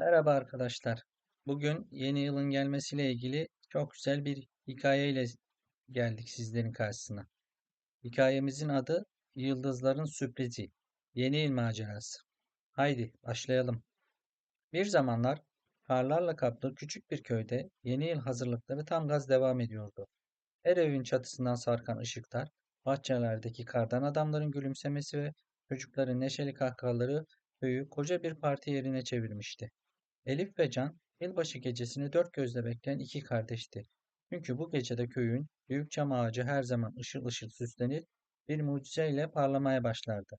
Merhaba arkadaşlar. Bugün yeni yılın gelmesiyle ilgili çok güzel bir hikayeyle geldik sizlerin karşısına. Hikayemizin adı Yıldızların Sürprizi. Yeni Yıl Macerası. Haydi başlayalım. Bir zamanlar karlarla kaplı küçük bir köyde yeni yıl hazırlıkları tam gaz devam ediyordu. Her evin çatısından sarkan ışıklar, bahçelerdeki kardan adamların gülümsemesi ve çocukların neşeli kahkahaları köyü koca bir parti yerine çevirmişti. Elif ve Can yılbaşı gecesini dört gözle bekleyen iki kardeşti. Çünkü bu gecede köyün büyük çam ağacı her zaman ışıl ışıl süslenir, bir mucizeyle parlamaya başlardı.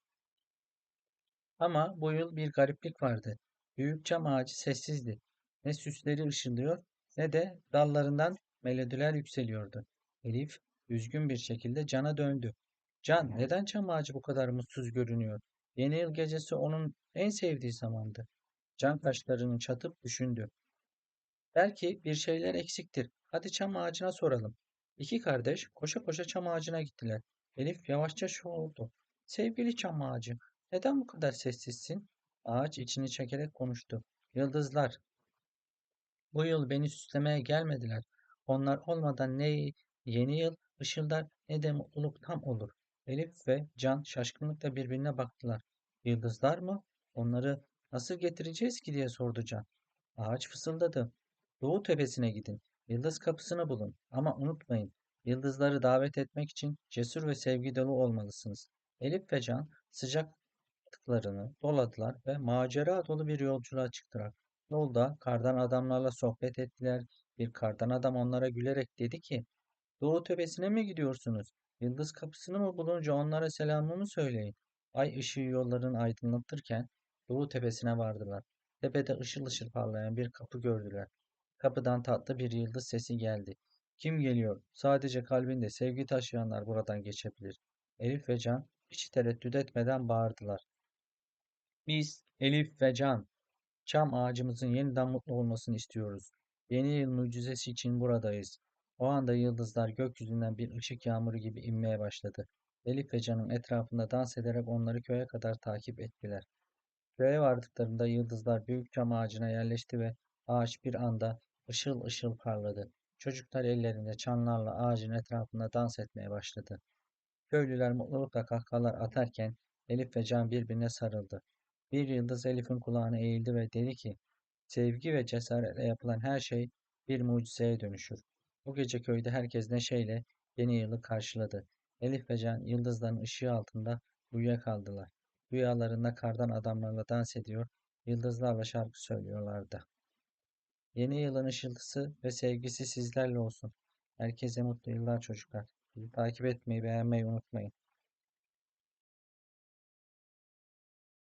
Ama bu yıl bir gariplik vardı. Büyük çam ağacı sessizdi. Ne süsleri ışıldıyor ne de dallarından melodiler yükseliyordu. Elif üzgün bir şekilde Can'a döndü. Can, neden çam ağacı bu kadar mutsuz görünüyor? Yeni yıl gecesi onun en sevdiği zamandı. Can kaşlarını çatıp düşündü. Belki bir şeyler eksiktir. Hadi çam ağacına soralım. İki kardeş koşa koşa çam ağacına gittiler. Elif yavaşça şu oldu. Sevgili çam ağacı, neden bu kadar sessizsin? Ağaç içini çekerek konuştu. Yıldızlar, bu yıl beni süslemeye gelmediler. Onlar olmadan ne yeni yıl ışıldar ne de mutluluk tam olur. Elif ve Can şaşkınlıkla birbirine baktılar. Yıldızlar mı? Onları nasıl getireceğiz ki diye sordu Can. Ağaç fısıldadı. Doğu tepesine gidin. Yıldız kapısını bulun. Ama unutmayın, yıldızları davet etmek için cesur ve sevgi dolu olmalısınız. Elif ve Can sıcaklıklarını doladılar ve macera dolu bir yolculuğa çıktılar. Yolda kardan adamlarla sohbet ettiler. Bir kardan adam onlara gülerek dedi ki, Doğu tepesine mi gidiyorsunuz? Yıldız kapısını mı bulunca onlara selamımı söyleyin. Ay ışığı yollarını aydınlatırken Doğu tepesine vardılar. Tepede ışıl ışıl parlayan bir kapı gördüler. Kapıdan tatlı bir yıldız sesi geldi. Kim geliyor? Sadece kalbinde sevgi taşıyanlar buradan geçebilir. Elif ve Can hiç tereddüt etmeden bağırdılar. Biz Elif ve Can Çam ağacımızın yeniden mutlu olmasını istiyoruz. Yeni yıl mucizesi için buradayız. O anda yıldızlar gökyüzünden bir ışık yağmuru gibi inmeye başladı. Elif ve Can'ın etrafında dans ederek onları köye kadar takip ettiler. Köye vardıklarında yıldızlar büyük çam ağacına yerleşti ve ağaç bir anda ışıl ışıl parladı. Çocuklar ellerinde çanlarla ağacın etrafında dans etmeye başladı. Köylüler mutlulukla kahkahalar atarken Elif ve Can birbirine sarıldı. Bir yıldız Elif'in kulağına eğildi ve dedi ki, sevgi ve cesaretle yapılan her şey bir mucizeye dönüşür. Bu gece köyde herkes neşeyle yeni yılı karşıladı. Elif ve Can yıldızların ışığı altında uyuyakaldılar. Rüyalarında kardan adamlarla dans ediyor, yıldızlarla şarkı söylüyorlardı. Yeni yılın ışıltısı ve sevgisi sizlerle olsun. Herkese mutlu yıllar çocuklar. Bizi takip etmeyi, beğenmeyi unutmayın.